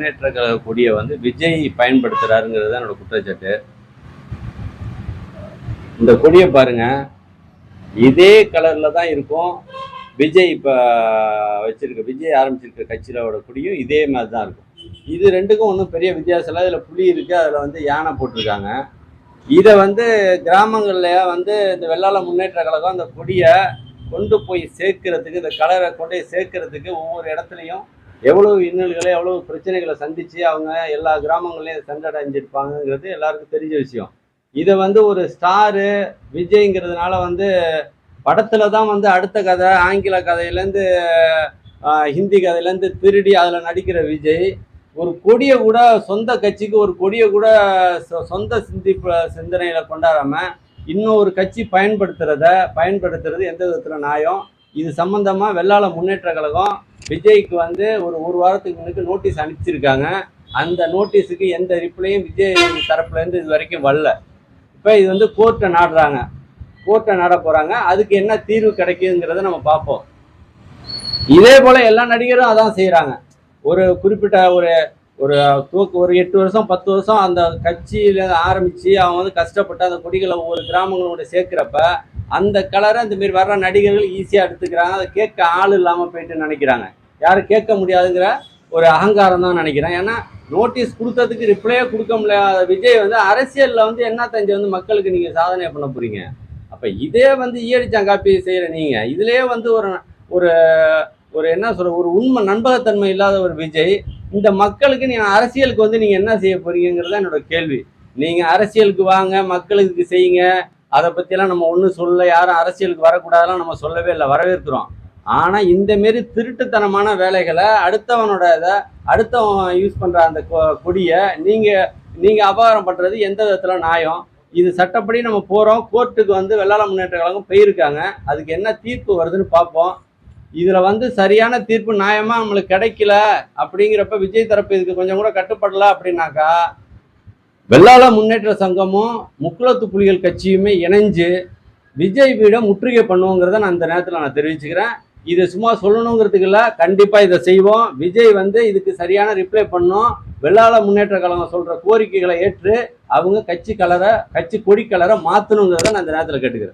முன்னேற்ற கழக கொடியை வந்து விஜய் பயன்படுத்துறாருங்கிறது தான் என்னோட குற்றச்சாட்டு. இந்த கொடியை பாருங்க. இதே கலர்ல தான் இருக்கும். விஜய் இப்போ வச்சிருக்க விஜய் ஆரம்பிச்சிருக்க கட்சியிலோட கொடியும் இதே மாதிரி தான் இருக்கும். இது ரெண்டுக்கும் ஒன்றும் பெரிய வித்தியாசம் இல்லை. இதில் புலி இருக்கு அதில் வந்து யானை போட்டிருக்காங்க. இதை வந்து கிராமங்களில் வந்து இந்த வெள்ளாள முன்னேற்ற கழகம் அந்த கொடியை கொண்டு போய் சேர்க்கறதுக்கு இந்த கலரை கொண்டு போய் சேர்க்கறதுக்கு ஒவ்வொரு இடத்துலையும் எவ்வளவு இன்னல்களை எவ்வளவு பிரச்சனைகளை சந்திச்சு அவங்க எல்லா கிராமங்கள்லையும் சென்றடைஞ்சிருப்பாங்கங்கிறது எல்லாருக்கும் தெரிஞ்ச விஷயம். இதை வந்து ஒரு ஸ்டாரு விஜய்ங்கிறதுனால வந்து படத்துல தான் வந்து அடுத்த கதை ஆங்கில கதையிலேருந்து ஹிந்தி கதையிலேருந்து திருடி அதில் நடிக்கிற விஜய். ஒரு கொடியை கூட சொந்த கட்சிக்கு ஒரு கொடியை கூட சொ- சொந்த சிந்தனையில் கொண்டாடாமல் இன்னும் ஒரு கட்சி பயன்படுத்துறத பயன்படுத்துறது எந்த விதத்தில் நியாயம்? இது சம்பந்தமாக வெள்ளாள முன்னேற்ற கழகம் விஜய்க்கு வந்து ஒரு ஒரு வாரத்துக்கு முன்னுக்கு நோட்டீஸ் அனுப்பிச்சிருக்காங்க. அந்த நோட்டீஸுக்கு எந்த ரிப்ளையும் விஜய் தரப்புலேருந்து இது வரைக்கும் வரல. இப்போ இது வந்து கோர்ட்டை நாடுறாங்க. கோர்ட்டை நாட போகிறாங்க அதுக்கு என்ன தீர்வு கிடைக்குதுங்கிறத நம்ம பார்ப்போம். இதே போல் எல்லா நடிகரும் அதான் செய்கிறாங்க ஒரு குறிப்பிட்ட ஒரு ஒரு தூக்கு ஒரு எட்டு வருஷம் பத்து வருஷம் அந்த கட்சியில் ஆரம்பித்து அவங்க வந்து கஷ்டப்பட்டு அந்த கொடிகளை ஒவ்வொரு கிராமங்களோட சேர்க்குறப்ப அந்த கலரை இந்த மாரி வர்ற நடிகர்கள் ஈஸியாக எடுத்துக்கிறாங்க. அதை கேட்க ஆள் இல்லாமல் போயிட்டு நினைக்கிறாங்க. யாரும் கேட்க முடியாதுங்கிற ஒரு அகங்காரம் தான் நினைக்கிறேன். ஏன்னா நோட்டீஸ் கொடுத்ததுக்கு ரிப்ளையே கொடுக்க முடியாத விஜய் வந்து அரசியலில் வந்து என்ன தஞ்சை வந்து மக்களுக்கு நீங்கள் சாதனை பண்ண போறீங்க? அப்போ இதே வந்து ஈயடிச்சாங்காப்பி செய்கிற நீங்கள் இதுலேயே வந்து ஒரு ஒரு ஒரு என்ன சொல்ற ஒரு உண்மை நண்பகத்தன்மை இல்லாத ஒரு விஜய் இந்த மக்களுக்கு நீங்கள் அரசியலுக்கு வந்து நீங்கள் என்ன செய்ய போறீங்கிறது தான் என்னோட கேள்வி. நீங்கள் அரசியலுக்கு வாங்க மக்களுக்கு செய்யுங்க. அதை பற்றிலாம் நம்ம ஒன்றும் சொல்ல யாரும் அரசியலுக்கு வரக்கூடாதெல்லாம் நம்ம சொல்லவே இல்லை வரவேற்கிறோம். ஆனால் இந்த மாரி திருட்டுத்தனமான வேலைகளை அடுத்தவனோட இதை அடுத்தவன் யூஸ் பண்ணுற அந்த கொ- கொடியை நீங்கள் நீங்கள் அபகாரம் பண்ணுறது எந்த விதத்தில் நியாயம்? இது சட்டப்படி நம்ம போகிறோம் கோர்ட்டுக்கு வந்து வெள்ளாள முன்னேற்ற கழகம் போயிருக்காங்க அதுக்கு என்ன தீர்ப்பு வருதுன்னு பார்ப்போம். இதில் வந்து சரியான தீர்ப்பு நியாயமாக நம்மளுக்கு கிடைக்கல அப்படிங்கிறப்ப விஜய் தரப்பு இதுக்கு கொஞ்சம் கூட கட்டுப்படல அப்படின்னாக்கா வெள்ளாள முன்னேற்ற சங்கமும் முக்குளத்து புலிகள் கட்சியுமே இணைஞ்சு விஜய் வீடை முற்றுகை பண்ணுவோங்கிறத நான் இந்த நேரத்தில் நான் தெரிவிச்சுக்கிறேன். இது சும்மா சொல்லணுங்கிறதுக்கு இல்லை கண்டிப்பாக இதை செய்வோம். விஜய் வந்து இதுக்கு சரியான ரிப்ளை பண்ணும். வெள்ளாள முன்னேற்ற கழகம் சொல்கிற கோரிக்கைகளை ஏற்று அவங்க கட்சி கலரை கட்சி கொடி கலரை மாற்றணுங்கிறத நான் இந்த நேரத்தில் கேட்டுக்கிறேன்.